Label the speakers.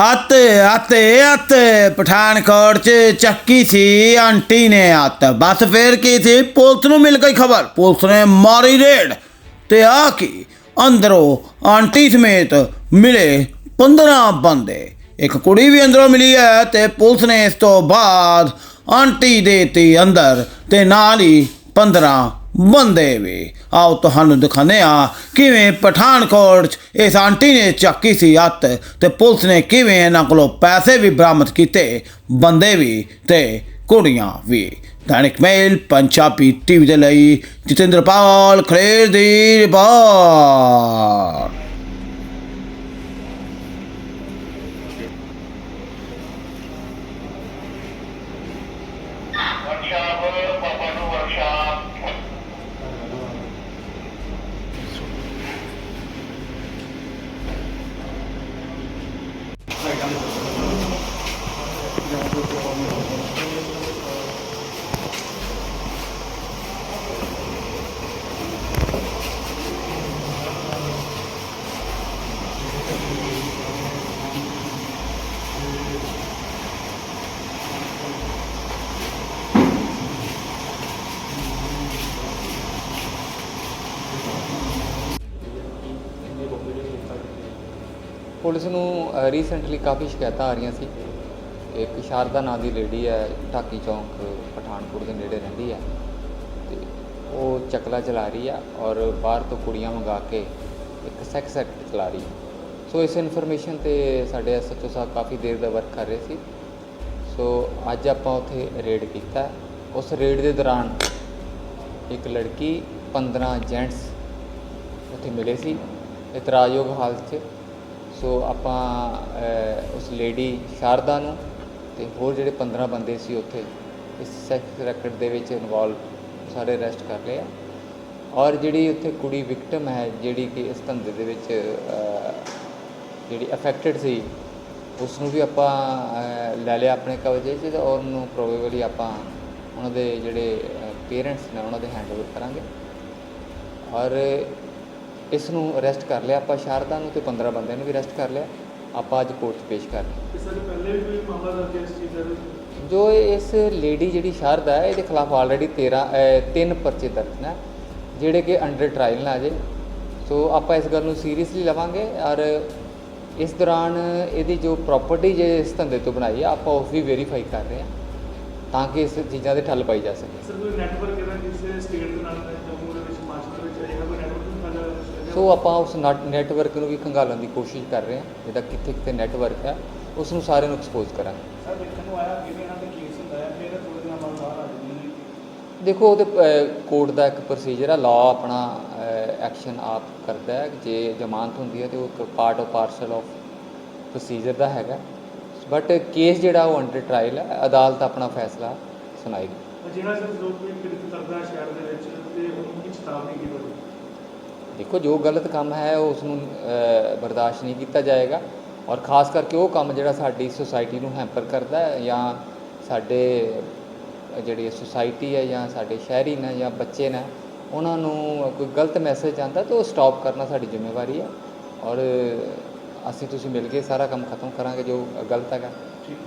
Speaker 1: ਆਤੇ ਆਤੇ ਆਤੇ ਪਠਾਨਕੋਟ ਚ ਚੱਕੀ ਸੀ, ਆਂਟੀ ਨੇ ਆਤ ਬਸ ਫੇਰ ਕੀ ਸੀ, ਪੁਲਿਸ ਨੂੰ ਮਿਲ ਗਈ ਖਬਰ। ਪੁਲਿਸ ਨੇ ਮਾਰੀ ਰੇਡ ਤੇ ਆ ਕੀ ਅੰਦਰੋਂ ਆਂਟੀ ਸਮੇਤ ਮਿਲੇ 15 ਬੰਦੇ। ਇੱਕ ਕੁੜੀ ਵੀ ਅੰਦਰੋਂ ਮਿਲੀ ਹੈ ਤੇ ਪੁਲਿਸ ਨੇ ਇਸ ਤੋਂ ਬਾਅਦ ਆਂਟੀ ਦੇਤੀ ਅੰਦਰ ਤੇ ਨਾਲ ਹੀ 15 ਬੰਦੇ ਵੀ। ਆਓ ਤੁਹਾਨੂੰ ਦਿਖਾਉਂਦੇ ਆ ਕਿਵੇਂ ਪਠਾਨਕੋਟ 'ਚ ਇਸ ਆਂਟੀ ਨੇ ਚੱਕੀ ਸੀ ਹੱਥ ਤੇ ਪੁਲਿਸ ਨੇ ਕਿਵੇਂ ਇਹਨਾਂ ਕੋਲੋਂ ਪੈਸੇ ਵੀ ਬਰਾਮਦ ਕੀਤੇ, ਬੰਦੇ ਵੀ ਤੇ ਕੁੜੀਆਂ ਵੀ। ਦੈਨਿਕ ਮੇਲ ਪੰਜਾਬੀ ਟੀਵੀ ਦੇ ਲਈ ਜਤਿੰਦਰਪਾਲ ਖਰੇਰ ਦੀ report.
Speaker 2: Workshop Thank you.
Speaker 3: Police ਨੂੰ ਰੀਸੈਂਟਲੀ ਕਾਫੀ ਸ਼ਿਕਾਇਤਾਂ ਆ ਰਹੀਆਂ ਸੀ ਇੱਕ ਸ਼ਾਰਦਾ ਨਾਂ ਦੀ ਲੇਡੀ ਹੈ, ਢਾਕੀ ਚੌਂਕ, ਪਠਾਨਕੋਟ ਦੇ ਨੇੜੇ ਰਹਿੰਦੀ ਹੈ ਤੇ ਉਹ ਚੱਕਲਾ ਚਲਾ ਰਹੀ ਆ ਔਰ ਬਾਹਰ ਤੋਂ ਕੁੜੀਆਂ ਮੰਗਾ ਕੇ ਇੱਕ ਸੈਕਸ ਐਕਟ ਚਲਾ ਰਹੀ ਹੈ। ਸੋ ਇਸ ਇਨਫੋਰਮੇਸ਼ਨ ਤੇ ਸਾਡੇ ਐਸਐਚਓ ਸਾਹਿਬ ਕਾਫੀ ਦੇਰ ਦਾ ਵਰਕ ਕਰ ਰਹੇ ਸੀ। ਸੋ ਅੱਜ ਆਪਾਂ ਉੱਥੇ ਰੇਡ ਕੀਤਾ। ਉਸ ਰੇਡ ਦੇ ਦੌਰਾਨ ਇੱਕ ਲੜਕੀ 15 ਜੈਂਟਸ ਉੱਥੇ ਮਿਲੇ ਸੀ। ਇਤਰਾਜ਼ਯੋਗ ਹਾਲਤ 'ਚ ਸੋ ਆਪਾਂ ਉਸ ਲੇਡੀ ਸ਼ਾਰਦਾ ਨੂੰ ਤੇ ਹੋਰ ਜਿਹੜੇ 15 ਬੰਦੇ ਸੀ ਉੱਥੇ, ਇਸ ਸੈਕਸ ਰੈਕਟ ਦੇ ਵਿੱਚ ਇਨਵੋਲਵ ਸਾਰੇ ਅਰੈਸਟ ਕਰ ਲਏ ਔਰ ਜਿਹੜੀ ਉੱਥੇ ਕੁੜੀ ਵਿਕਟਮ ਹੈ, ਜਿਹੜੀ ਕਿ ਇਸ ਧੰਦੇ ਦੇ ਵਿੱਚ ਜਿਹੜੀ ਅਫੈਕਟਡ ਸੀ ਉਸ ਨੂੰ ਵੀ ਆਪਾਂ ਲੈ ਲਿਆ ਆਪਣੇ ਕਬਜ਼ੇ 'ਚ ਤੇ ਔਰ ਉਹਨੂੰ ਪ੍ਰੋਬੇਬਲੀ ਆਪਾਂ ਉਹਨਾਂ ਦੇ ਜਿਹੜੇ ਪੇਰੈਂਟਸ ਨੇ ਉਹਨਾਂ ਦੇ ਹੈਂਡਓਵਰ ਕਰਾਂਗੇ। ਔਰ ਇਸ ਨੂੰ ਅਰੈਸਟ ਕਰ ਲਿਆ। ਆਪਾਂ ਸ਼ਾਰਦਾ ਨੂੰ ਤੇ 15 ਬੰਦਿਆਂ ਨੂੰ ਵੀ ਅਰੈਸਟ ਕਰ ਲਿਆ। ਆਪਾਂ ਅੱਜ ਕੋਰਟ 'ਚ ਪੇਸ਼ ਕਰ ਰਹੇ
Speaker 4: ਇਸ ਤੋਂ ਪਹਿਲੇ ਵੀ ਕੋਈ ਮਾਮਲਾ ਦਰਜ ਹੈ ਇਸ ਚੀਜ਼ ਦਾ? ਵੀ?
Speaker 3: ਜੋ ਇਸ ਲੇਡੀ ਜਿਹੜੀ ਸ਼ਾਰਦਾ ਹੈ ਇਹਦੇ ਖਿਲਾਫ ਆਲਰੇਡੀ 13 ਅਹ, ਤਿੰਨ ਪਰਚੇ ਦਰਜ ਨੇ ਜਿਹੜੇ ਕਿ ਅੰਡਰ ਟ੍ਰਾਇਲ ਨੇ ਅਜੇ। ਸੋ ਆਪਾਂ ਇਸ ਗੱਲ ਨੂੰ ਸੀਰੀਅਸਲੀ ਲਵਾਂਗੇ ਔਰ ਇਸ ਦੌਰਾਨ ਇਹਦੀ ਜੋ ਪ੍ਰਾਪਰਟੀ ਜੇ ਇਸ ਧੰਦੇ ਤੋਂ ਬਣਾਈ ਆ ਆਪਾਂ ਉਸ ਵੀ ਵੈਰੀਫਾਈ ਕਰ ਰਹੇ ਹਾਂ ਤਾਂ ਕਿ ਇਸ ਚੀਜ਼ਾਂ ਦੇ ਠੱਲ ਪਾਈ ਜਾ ਸਕੇ।
Speaker 4: ਸਰ ਕੋਈ ਨੈਟਵਰਕ ਇਹਦਾ ਕਿਸੇ ਸਟੇਟ ਦੇ ਨਾਲ ਜੰਮੂ ਦੇ ਵਿੱਚ ਦੇ ਵਿੱਚ ਇਹਦਾ ਕੋਈ
Speaker 3: ਸੋ ਆਪਾਂ ਉਸ ਨੈਟਵਰਕ ਨੂੰ ਵੀ ਖੰਗਾਲਣ ਦੀ ਕੋਸ਼ਿਸ਼ ਕਰ ਰਹੇ ਹਾਂ। ਜਿਹਦਾ ਕਿੱਥੇ ਕਿੱਥੇ ਨੈਟਵਰਕ ਹੈ ਉਸ ਨੂੰ ਸਾਰਿਆਂ ਨੂੰ ਐਕਸਪੋਜ਼ ਕਰਾਂਗੇ।
Speaker 4: ਸਰ ਦੇਖਣ ਨੂੰ ਆਇਆ ਕਿ ਇਹਨਾਂ ਦਾ ਕੇਸ ਹੁੰਦਾ ਹੈ ਫਿਰ ਥੋੜੇ ਦਿਨਾਂ ਬਾਅਦ ਬਾਹਰ ਆ ਜਾਂਦੇ ਨੇ।
Speaker 3: ਦੇਖੋ ਉਹਦੇ ਕੋਰਟ ਦਾ ਇੱਕ ਪ੍ਰੋਸੀਜਰ ਹੈ ਲਾਅ ਆਪਣਾ ਐਕਸ਼ਨ ਆਪ ਕਰਦਾ ਹੈ। ਜੇ ਜ਼ਮਾਨਤ ਹੁੰਦੀ ਹੈ ਤੇ ਉਹ part of parcel of procedure ਦਾ ਹੈਗਾ। ਬਟ ਕੇਸ ਜਿਹੜਾ ਉਹ ਅੰਡਰ ਟ੍ਰਾਇਲ ਹੈ ਅਦਾਲਤ ਆਪਣਾ ਫੈਸਲਾ ਸੁਣਾਏਗੀ।
Speaker 4: ਜਿਹੜਾ ਸਰ ਲੋਕ ਕੋਈ ਕਿਰਤ ਕਰਦਾ ਸ਼ਹਿਰ ਦੇ ਵਿੱਚ ਤੇ ਉਹਨੂੰ ਕੀ ਚੇਤਾਵਨੀ ਕੀ ਹੋਵੇ
Speaker 3: ਦੇਖੋ, ਜੋ ਗਲਤ ਕੰਮ ਹੈ ਉਸ ਨੂੰ ਬਰਦਾਸ਼ਤ ਨਹੀਂ ਕੀਤਾ ਜਾਏਗਾ। ਔਰ ਖਾਸ ਕਰਕੇ ਉਹ ਕੰਮ ਜਿਹੜਾ ਸਾਡੀ ਸੁਸਾਇਟੀ ਨੂੰ ਹੈਂਪਰ ਕਰਦਾ ਹੈ ਜਾਂ ਸਾਡੇ, ਜਿਹੜੀ ਸੁਸਾਇਟੀ ਹੈ ਜਾਂ ਸਾਡੇ ਸ਼ਹਿਰੀ ਨੇ ਜਾਂ ਬੱਚੇ ਨੇ, ਉਹਨਾਂ ਨੂੰ ਕੋਈ ਗਲਤ ਮੈਸੇਜ ਆਉਂਦਾ ਤਾਂ ਉਹ ਸਟਾਪ ਕਰਨਾ ਸਾਡੀ ਜ਼ਿੰਮੇਵਾਰੀ ਹੈ। ਔਰ ਅਸੀਂ ਤੁਸੀਂ ਮਿਲ ਕੇ ਸਾਰਾ ਕੰਮ ਖਤਮ ਕਰਾਂਗੇ ਜੋ ਗਲਤ ਹੈਗਾ।
Speaker 4: ਠੀਕ।